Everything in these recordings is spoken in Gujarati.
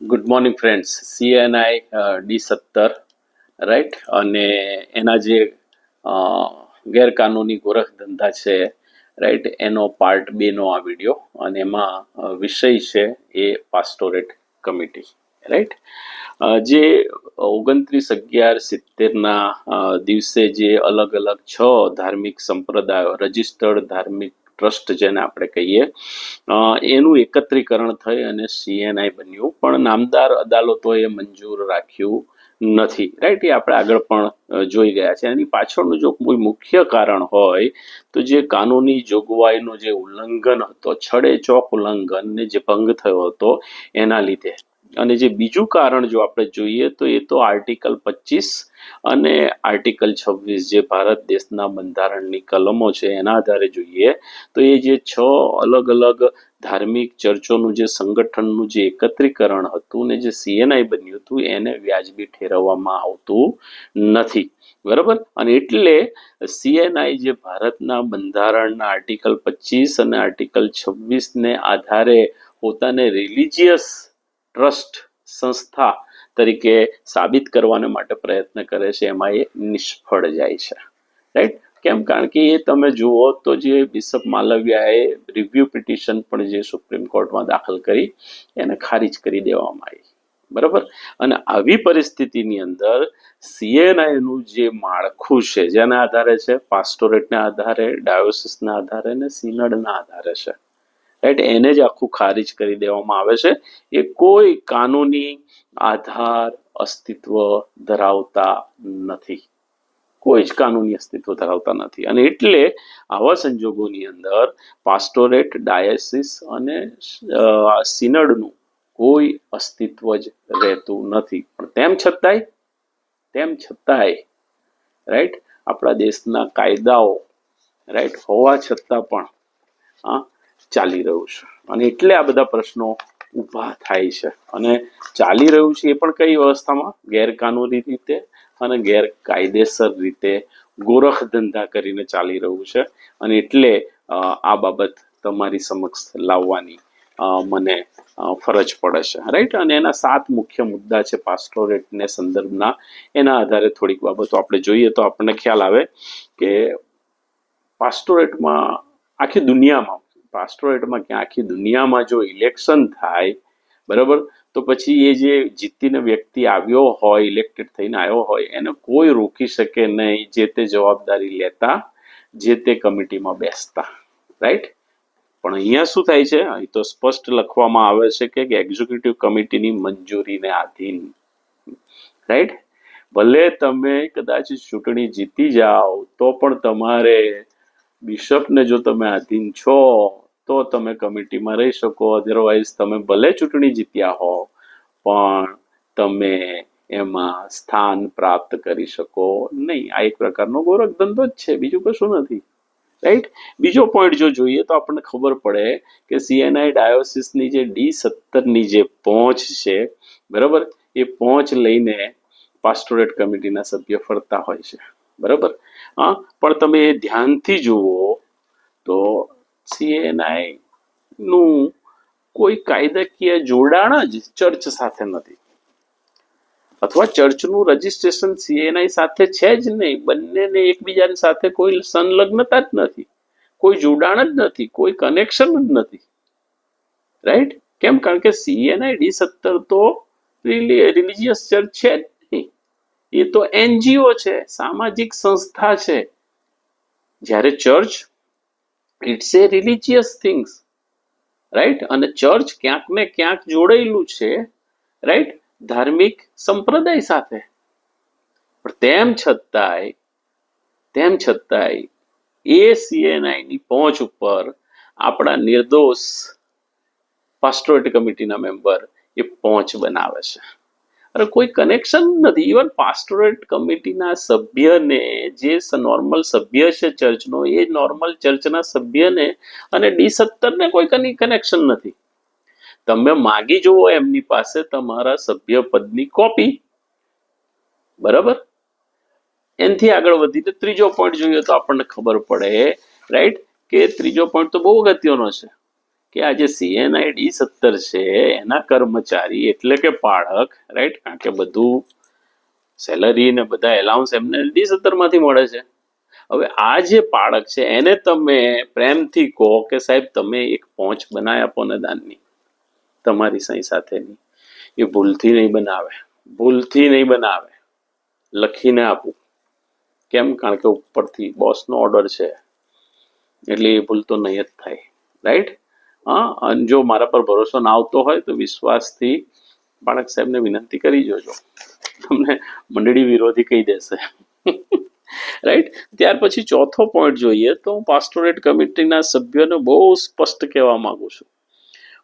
Good morning friends C N I D સત્તર રાઈટ અને એના જે ગેરકાનૂની ગોરખ ધંધા છે રાઈટ એનો પાર્ટ બેનો આ વીડિયો અને એમાં વિષય છે એ પાસ્ટોરેટ કમિટી રાઈટ જે ઓગણત્રીસ અગિયાર સિત્તેરના દિવસે જે અલગ અલગ છ ધાર્મિક સંપ્રદાયો રજિસ્ટર્ડ ધાર્મિક ટ્રસ્ટ જેને આપણે કહીએ એનું એકત્રીકરણ થઈ અને સીએનઆઈ બન્યું. પણ નામદાર અદાલતોએ મંજૂર રાખ્યું નથી. રાઈટ એ આપણે આગળ પણ જોઈ ગયા છે. એની પાછળનું જો કોઈ મુખ્ય કારણ હોય, તો જે કાનૂની જોગવાઈનું જે ઉલ્લંઘન હતો છડે ચોક ઉલ્લંઘનને જે ભંગ થયો હતો, એના લીધે. અને જે બીજું કારણ જો આપણે જોઈએ તો એ તો આર્ટિકલ પચીસ અને આર્ટિકલ છવ્વીસ જે ભારત દેશના બંધારણની કલમો છે, એના આધારે જોઈએ તો એ જે છ અલગ અલગ ધાર્મિક ચર્ચોનું જે સંગઠનનું જે એકત્રીકરણ હતું ને જે સીએનઆઈ બન્યું હતું, એને વ્યાજબી ઠેરવવામાં આવતું નથી. બરાબર? અને એટલે સીએનઆઈ જે ભારતના બંધારણના આર્ટિકલ પચીસ અને આર્ટિકલ છવ્વીસને આધારે પોતાને રિલિજિયસ ટ્રસ્ટ સંસ્થા તરીકે સાબિત કરવાને માટે પ્રયત્ન કરે છે, એમાં એ નિષ્ફળ જાય છે. રાઈટ કેમ? કારણ કે એ તમે જુઓ તો જે બિશપ માલવ્યાએ રિવ્યુ પિટિશન પણ જે સુપ્રીમ કોર્ટમાં દાખલ કરી, એને ખારીજ કરી દેવામાં આવી. બરાબર? અને આવી પરિસ્થિતિની અંદર સીએનઆઈનું જે માળખું છે, જેના આધારે છે, પાસ્ટોરેટના આધારે, ડાયોસિસના આધારે અને સિનડના આધારે છે. રાઈટ એને જ આખું ખારીજ કરી દેવામાં આવે છે. એ કોઈ કાનૂની આધાર અસ્તિત્વ ધરાવતા નથી. કોઈ જ કાનૂની અસ્તિત્વ ધરાવતા નથી. અને એટલે આવા સંજોગોની અંદર પાસ્ટોરેટ, ડાયસિસ અને સિનડનું કોઈ અસ્તિત્વ જ રહેતું નથી. પણ તેમ છતાંય તેમ છતાંય રાઈટ આપણા દેશના કાયદાઓ રાઈટ હોવા છતાં પણ, હા ચાલી રહ્યું છે. અને એટલે આ બધા પ્રશ્નો ઊભા થાય છે. અને ચાલી રહ્યું છે એ પણ કઈ વ્યવસ્થામાં ગેરકાનૂની રીતે અને ગેરકાયદેસર રીતે ગોરખ ધંધા કરીને ચાલી રહ્યું છે. અને એટલે આ બાબત તમારી સમક્ષ લાવવાની મને ફરજ પડે છે. રાઈટ અને એના સાત મુખ્ય મુદ્દા છે પાસ્ટોરેટને સંદર્ભના. એના આધારે થોડીક બાબતો આપણે જોઈએ તો આપણને ખ્યાલ આવે કે પાસ્ટોરેટમાં આખી દુનિયામાં પાસ્ટોરેટમાં કે આખી દુનિયામાં જો ઇલેક્શન થાય, બરાબર? તો પછી એ જે જીતીને વ્યક્તિ આવ્યો હોય ઇલેક્ટેડ થઈને આવ્યો હોય, એને કોઈ રોકી શકે નહીં જે તે જવાબદારી લેતા, જે તે કમિટીમાં બેસતા રાઈટ પણ અહીંયા શું થાય છે? અહીં તો સ્પષ્ટ લખવામાં આવે છે કે એક્ઝિક્યુટિવ કમિટીની મંજૂરીને આધીન રાઈટ ભલે તમે કદાચ ચૂંટણી જીતી જાઓ, તો પણ તમારે બિશપને જો તમે આધીન છો, તો તમે કમિટીમાં રહી શકો. અધરવાઇઝ તમે ભલે ચૂંટણી જીત્યા હો, પણ તમે એમાં સ્થાન પ્રાપ્ત કરી શકો નહીં. આ એક પ્રકારનો ગોરખ ધંધો જ છે. બીજું કશું નથી. રાઈટ બીજો પોઈન્ટ જો જોઈએ, તો આપણને ખબર પડે કે સીએનઆઈ ડાયોસિસની જે ડી સત્તરની જે પહોંચ છે, બરાબર? એ પહોંચ લઈને પાસ્ટોરેટ કમિટીના સભ્ય ફરતા હોય છે. બરાબર? હા, પણ તમે એ ધ્યાનથી જુઓ તો સીએનઆઈ નું કોઈ કાયદાકીય જોડાણ જ ચર્ચ સાથે નથી. અથવા ચર્ચનું રજીસ્ટ્રેશન સીએનઆઈ સાથે છે જ નહીં. બંનેને એકબીજાની સાથે કોઈ સંલગ્નતા જ નથી. કોઈ જોડાણ જ નથી. કોઈ કનેક્શન જ નથી. રાઈટ કેમ? કારણ કે સીએનઆઈ ડી સત્તર તો રિલિજિયસ ચર્ચ છે જ. નહીં એ તો એનજીઓ છે, સામાજિક સંસ્થા છે. જ્યારે church it's a religious things right અને ચર્ચ ક્યાંક ને ક્યાંક જોડાયેલું છે રાઈટ ધાર્મિક સંપ્રદાય સાથે. પણ તેમ છતાંય તેમ છતાંય એ સીએનઆઈની પહોંચ ઉપર આપણા નિર્દોષ પાસ્ટોરેટ કમિટીના મેમ્બર એ પહોંચ બનાવે છે. કોઈ કનેક્શન નથી. ઇવન પાસ્ટોરેટ કમિટીના સભ્યને, જે નોર્મલ સભ્ય છે ચર્ચનો એ નોર્મલ ચર્ચના સભ્યને અને ડી સત્તરને કોઈ કનેક્શન નથી. તમે માગી જુઓ એમની પાસે તમારા સભ્ય પદની કોપી બરાબર? એનથી આગળ વધીને ત્રીજો પોઈન્ટ જોઈએ તો આપણને ખબર પડે રાઈટ કે ત્રીજો પોઈન્ટ તો બહુ અગત્યનો છે. કે આ જે સીએનઆઈ ડી સત્તર છે, એના કર્મચારી એટલે કે પાળક રાઈટ કારણ કે બધું સેલરી ને બધા એલાઉન્સ એમને ડી સત્તરમાંથી મળે છે. હવે આ જે પાળક છે, એને તમે પ્રેમથી કહો કે સાહેબ, તમે એક પહોંચ બનાવી આપો ને દાનની, તમારી સહી સાથેની. એ ભૂલથી નહીં બનાવે, ભૂલથી નહીં બનાવે. લખીને આપું. કેમ? કારણ કે ઉપરથી બોસનો ઓર્ડર છે. એટલે એ ભૂલ તો નહીં જ થાય રાઈટ અને જો મારા પર ભરોસો ના આવતો હોય તો વિશ્વાસથી બાળક સાહેબને વિનંતી કરી જોજો. તમને મંડળી વિરોધી કહી દેશે. રાઈટ ત્યાર પછી ચોથો પોઈન્ટ જોઈએ તો હું પાસ્ટોરેટ કમિટીના સભ્યોને બહુ સ્પષ્ટ કહેવા માંગુ છું.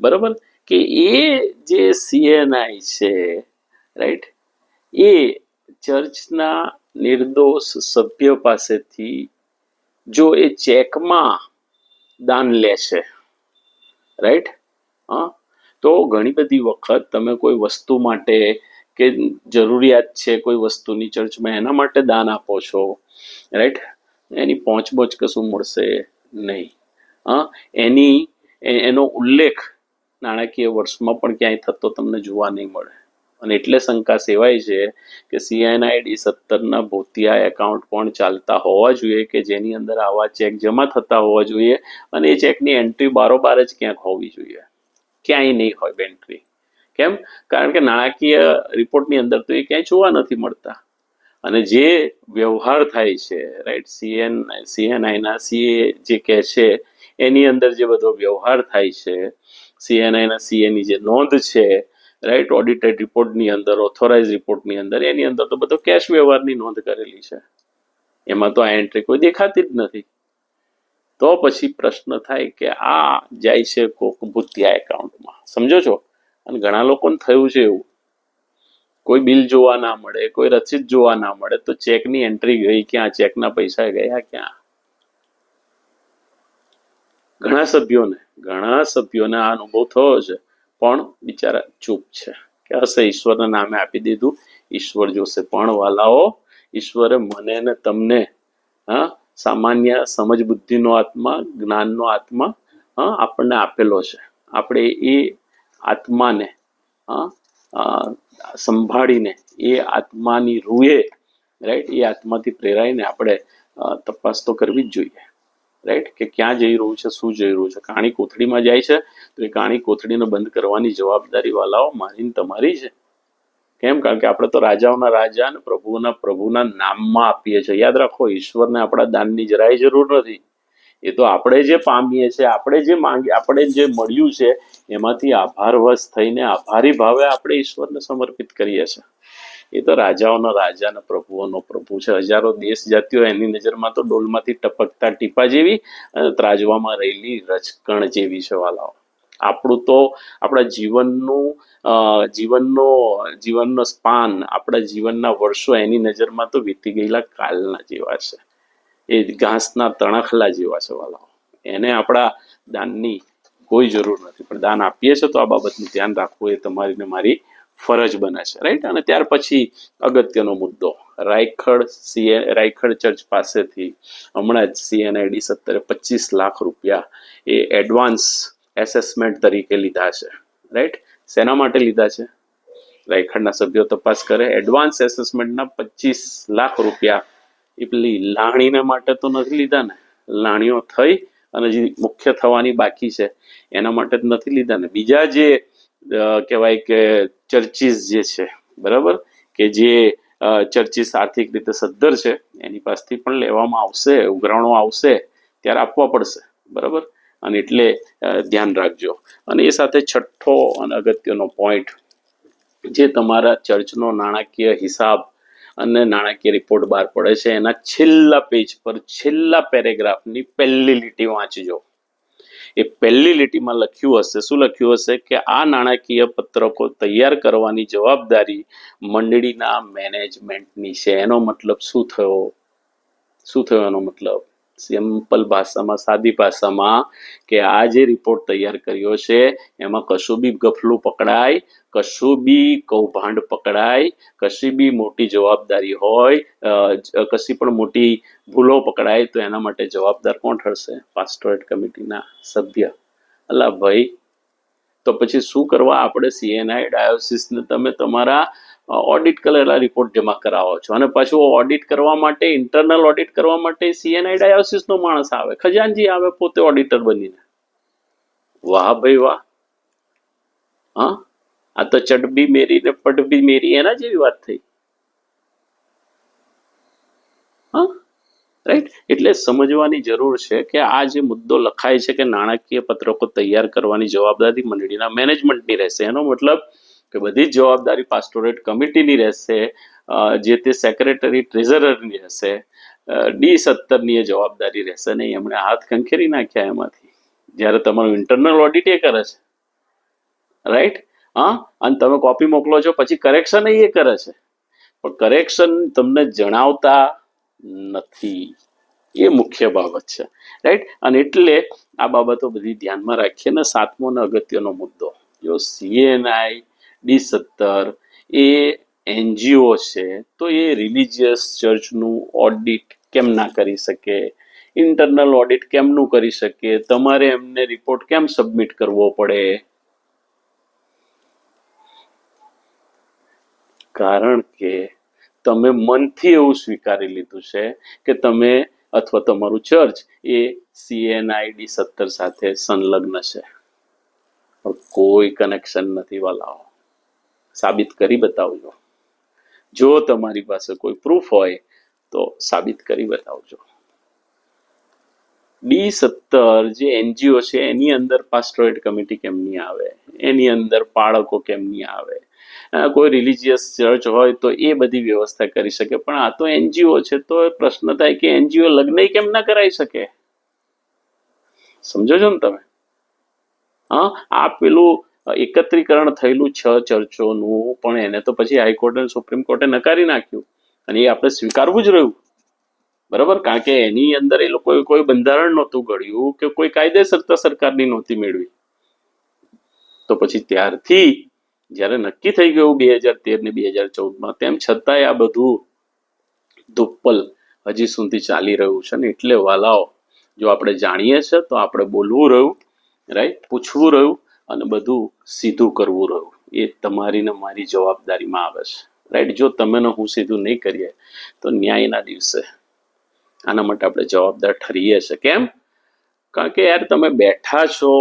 બરાબર? કે એ જે સીએનઆઈ છે રાઈટ એ ચર્ચના નિર્દોષ સભ્ય પાસેથી જો એ ચેકમાં દાન લેશે રાઈટ હા. તો ઘણી બધી વખત તમે કોઈ વસ્તુ માટે કે જરૂરિયાત છે કોઈ વસ્તુની ચર્ચમાં એના માટે દાન આપો છો. રાઈટ એની પહોંચબોચ કશું મળશે નહીં. હા. એની એનો ઉલ્લેખ નાણાકીય વર્ષમાં પણ ક્યાંય થતો તમને જોવા નહીં મળે. અને એટલે શંકા સેવાય છે કે સીએનઆઈડી સત્તરના ભૂતિયા એકાઉન્ટ પણ ચાલતા હોવા જોઈએ કે જેની અંદર આવા ચેક જમા થતા હોવા જોઈએ અને એ ચેકની એન્ટ્રી બારોબાર જ ક્યાંક હોવી જોઈએ. ક્યાંય નહીં હોય એન્ટ્રી કેમ? કારણ કે નાણાકીય રિપોર્ટની અંદર તો એ ક્યાંય જોવા નથી મળતા. અને જે વ્યવહાર થાય છે રાઈટ સીએન સીએનઆઈના સીએ જે કહે છે, એની અંદર જે બધો વ્યવહાર થાય છે સીએનઆઈના સીએની જે નોંધ છે રાઈટ ઓડિટેડ રિપોર્ટની અંદર ઓથોરાઇઝ રિપોર્ટની અંદર, એની અંદર તો બધો કેશ વ્યવહારની નોંધ કરેલી છે. એમાં તો આ એન્ટ્રી કોઈ દેખાતી જ નથી. તો પછી પ્રશ્ન થાય કે આ જાય છે કોક ભૂતિયા એકાઉન્ટમાં. સમજો છો? અને ઘણા લોકોને થયું છે એવું. કોઈ બિલ જોવા ના મળે, કોઈ રસીદ જોવા ના મળે, તો ચેકની એન્ટ્રી ગઈ ક્યાં? ચેકના પૈસા ગયા ક્યાં? ઘણા સભ્યોને ઘણા સભ્યોને આ અનુભવ થયો છે. પણ બિચારા ચૂપ છે. કે હશે, ઈશ્વરના નામે આપી દીધું. ઈશ્વર જોશે પણ, વાલાઓ, ઈશ્વરે મને ને તમને, હા, સામાન્ય સમજ બુદ્ધિનો આત્મા, જ્ઞાનનો આત્મા, હા, આપણને આપેલો છે. આપણે એ આત્માને, હા સંભાળીને, એ આત્માની રૂએ રાઈટ એ આત્માથી પ્રેરાઈને આપણે તપાસ તો કરવી જ જોઈએ. રાઈટ કે ક્યાં જઈ રહ્યું છે, શું જઈ રહ્યું છે? કાણી કોથળીમાં જાય છે, તો એ કાણી કોથળીને બંધ કરવાની જવાબદારી વાલાઓ મારીને તમારી છે. કેમ? કારણ કે આપણે તો રાજાઓના રાજા અને પ્રભુના પ્રભુના નામમાં આપીએ છીએ. યાદ રાખો, ઈશ્વરને આપણા દાનની જરાય જરૂર નથી. એ તો આપણે જે પામીએ છીએ, આપણે જે માંગી, આપણે જે મળ્યું છે, એમાંથી આભારવશ થઈને, આભારી ભાવે આપણે ઈશ્વરને સમર્પિત કરીએ છીએ. એ તો રાજાઓનો રાજા અને પ્રભુઓનો પ્રભુ છે. હજારો દેશ જાતિઓ એની નજરમાં તો ડોલમાંથી ટપકતા ટીપા જેવી અને ત્રાજવામાં રહેલી રચકણ જેવી છે વાલાઓ. આપણું તો, આપણા જીવનનું જીવનનો જીવનનો સ્પાન, આપણા જીવનના વર્ષો એની નજરમાં તો વીતી ગયેલા કાલના જેવા છે. એ ઘાસના તણખલા જેવા છે વાલાઓ. એને આપણા દાનની કોઈ જરૂર નથી. પણ દાન આપીએ છીએ તો આ બાબતનું ધ્યાન રાખવું એ તમારી ને મારી ફરજ બને છે રાઈટ અને ત્યાર પછી અગત્યનો મુદ્દો, રાયખડ સીએ, રાયખડ ચર્ચ પાસેથી હમણાં જ સીએનઆઈડી સત્તરે પચીસ લાખ રૂપિયા એ એડવાન્સ એસેસમેન્ટ તરીકે લીધા છે રાઈટ શેના માટે લીધા છે? રાયખડના સભ્યો તપાસ કરે એડવાન્સ એસેસમેન્ટના પચીસ લાખ રૂપિયા. એ પેલી લાણીને માટે તો નથી લીધા ને, લાણીઓ થઈ અને જે મુખ્ય થવાની બાકી છે, એના માટે જ નથી લીધા ને. બીજા જે કહેવાય કે ચર્ચીસ જે છે, બરાબર? કે જે ચર્ચીસ આર્થિક રીતે સદ્ધર છે, એની પાસેથી પણ લેવામાં આવશે, ઉઘરાણો આવશે, ત્યારે આપવા પડશે, બરાબર? અને એટલે ધ્યાન રાખજો. અને એ સાથે છઠ્ઠો અને અગત્યનો પોઈન્ટ જે તમારા ચર્ચનો નાણાકીય હિસાબ અને નાણાકીય રિપોર્ટ બહાર પડે છે, એના છેલ્લા પેજ પર, છેલ્લા પેરેગ્રાફની પહેલી લીટી વાંચજો. એ પહેલી લીટીમાં લખ્યું હશે. શું લખ્યું હશે? કે આ નાણાકીય પત્રકો તૈયાર કરવાની જવાબદારી મંડળીના મેનેજમેન્ટની છે. એનો મતલબ શું થયો? શું થયો એનો મતલબ? સિમ્પલ ભાષામાં, સાદી ભાષામાં કે આ જે રિપોર્ટ તૈયાર કર્યો છે, એમાં કશું બી ગફલું પકડાય કશું બી કૌભાંડ પકડાય, કશી બી મોટી જવાબદારી હોય કશી પણ મોટી ભૂલો પકડાય તો એના માટે જવાબદાર કોણ ઠરશે? પાસ્ટોરેટ કમિટીના સભ્ય. અલા ભાઈ, તો પછી શું કરવા આપણે સીએનઆઈ ડાયોસિસને તમે તમારા ઓડિટ કરેલા રિપોર્ટ જમા કરાવો છો? અને પાછું ઓડિટ કરવા માટે, ઇન્ટરનલ ઓડિટ કરવા માટે સીએનઆઈ ડાયોસિસનો માણસ આવે. ખજાનજી આવે પોતે ઓડિટર બનીને. વાહ ભાઈ વાહ. હા? આ તો ચડબી મેરી ને પટબી મેરી, એના જેવી વાત થઈ. રાઈટ એટલે સમજવાની જરૂર છે કે આ જે મુદ્દો લખાય છે કે નાણાકીય પત્રકો તૈયાર કરવાની જવાબદારી મંડળીના મેનેજમેન્ટની રહેશે. એનો મતલબ કે બધી જ જવાબદારી પાસ્ટોરેટ કમિટીની રહેશે જે તે સેક્રેટરી ટ્રેઝરરની રહેશે ડી સત્તરની એ જવાબદારી રહેશે. નહીં એમણે હાથ ખંખેરી નાખ્યા એમાંથી. જ્યારે તમારું ઇન્ટરનલ ઓડિટ એ કરે છે. રાઈટ હા? અને તમે કોપી મોકલો છો, પછી કરેક્શન એ કરે છે. પણ કરેક્શન તમને જણાવતા નથી. એ મુખ્ય બાબત છે. રાઈટ અને એટલે આ બાબતો બધી ધ્યાનમાં રાખીએ. ને સાતમો અને અગત્યનો મુદ્દો, જો સીએનઆઈ ડી સત્તર એ એનજીઓ છે, તો એ રિલિજિયસ ચર્ચનું ઓડિટ કેમ ના કરી શકે? ઇન્ટરનલ ઓડિટ કેમનું કરી શકે? તમારે એમને રિપોર્ટ કેમ સબમિટ કરવો પડે? કારણ કે તમે મનથી એવું સ્વીકારી લીધું છે કે તમે અથવા તમારું ચર્ચ એ સીએનઆઈડી સત્તર સાથે સંલગ્ન છે. કોઈ કનેક્શન નથી વાલાઓ. સાબિત કરી બતાવજો. જો તમારી પાસે કોઈ પ્રૂફ હોય, તો સાબિત કરી બતાવજો. ડી સત્તર જે એનજીઓ છે, એની અંદર પાસ્ટોરેટ કમિટી કેમ નહીં આવે? એની અંદર પાળકો કેમ નહીં આવે? કોઈ રિલિજિયસ ચર્ચ હોય તો એ બધી વ્યવસ્થા કરી શકે. પણ આ તો એનજીઓ છે, તો પ્રશ્ન થાય કે એનજીઓ લગ્ન કેમ ના કરાવી શકે? સમજો છો ને તમે? હા, આ પેલું એકત્રીકરણ થયેલું છ ચર્ચોનું પણ એને તો પછી હાઈકોર્ટ અને સુપ્રીમ કોર્ટે નકારી નાખ્યું. અને એ આપણે સ્વીકારવું જ રહ્યું. બરાબર? કારણ કે એની અંદર એ લોકોએ કોઈ બંધારણ નહોતું ઘડ્યું કે કોઈ કાયદેસરતા સરકારની નહોતી મેળવી. તો પછી ત્યારથી જ્યારે નક્કી થઈ ગયું બે હજાર તેર ને બે હજાર ચૌદમાં તેમ છતાંય આ બધું ધુપ્પલ હજી સુધી ચાલી રહ્યું છે ને એટલે વાલાઓ, જો આપણે જાણીએ છે તો આપણે બોલવું રહ્યું રાઈટ પૂછવું રહ્યું અને બધું સીધું કરવું રહ્યું. એ તમારી ને મારી જવાબદારીમાં આવે છે. રાઈટ જો તમે હું સીધું નહીં કરીએ, તો ન્યાયના દિવસે આના માટે આપણે જવાબદાર ઠરીએ છે. કેમ? કારણ કે યાર તમે બેઠા છો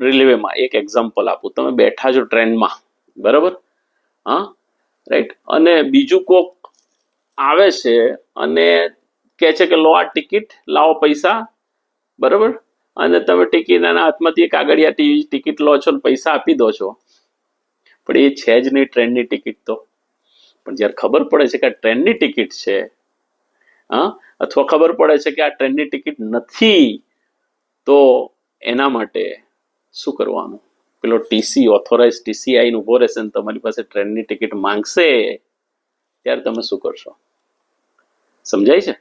રેલવેમાં એક એક્ઝામ્પલ આપું. તમે બેઠા છો ટ્રેનમાં, બરાબર? હા? રાઈટ અને બીજું કોક આવે છે અને કહે છે કે, લો આ ટિકિટ, લાવો પૈસા. બરાબર? અને તમે ટિકિટ એના હાથમાંથી કાગળિયા ટિકિટ લો છો પૈસા આપી દો છો. પણ એ છે જ નહીં ટ્રેનની ટિકિટ તો. પણ જ્યારે ખબર પડે છે કે આ ટ્રેનની ટિકિટ છે, હા? અથવા ખબર પડે છે કે આ ટ્રેનની ટિકિટ નથી, તો એના માટે શું કરવાનું? પેલો ટીસી ઓથોરાઇઝ ટીસી આઈને ઊભો રહેશે ને તમારી પાસે ટ્રેનની ટિકિટ માંગશે, ત્યારે તમે શું કરશો? સમજાય છે?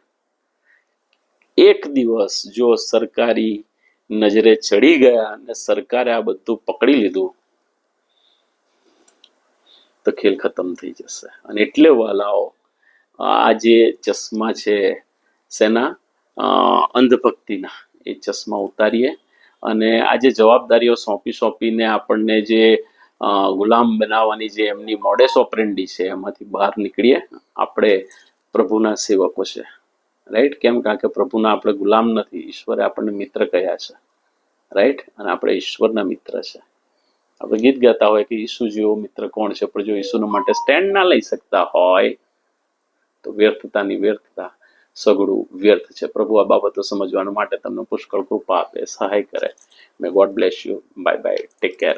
એક દિવસ જો સરકારી નજરે ચડી ગયા અને સરકારે આ બધું પકડી લીધું, તો ખેલ ખતમ થઈ જશે. અને એટલે વાલાઓ, આ જે ચશ્મા છે શેના અંધભક્તિના, એ ચશ્મા ઉતારીએ અને આ જે જવાબદારીઓ સોંપી સોંપીને આપણને જે ગુલામ બનાવવાની જે એમની મોડેસ ઓપરેન્ડી છે, એમાંથી બહાર નીકળીએ, આપણે પ્રભુના સેવકો છે. રાઈટ કેમ? કારણ કે પ્રભુના આપણે ગુલામ નથી, ઈશ્વરે આપણને મિત્ર કહ્યા છે. રાઈટ અને આપણે ઈશ્વરના મિત્ર છે. આપણે ગીત ગાતા હોય કે ઈસુ જેવો મિત્ર કોણ છે? પણ જો ઈસુના માટે સ્ટેન્ડ ના લઈ શકતા હોય, તો વ્યર્થતાની વ્યર્થતા. સગડું વ્યર્થ છે. પ્રભુ, આ બાબતો સમજવાનું માટે તમને પુષ્કળ કૃપા આપે, સહાય કરે. May God bless you bye bye take care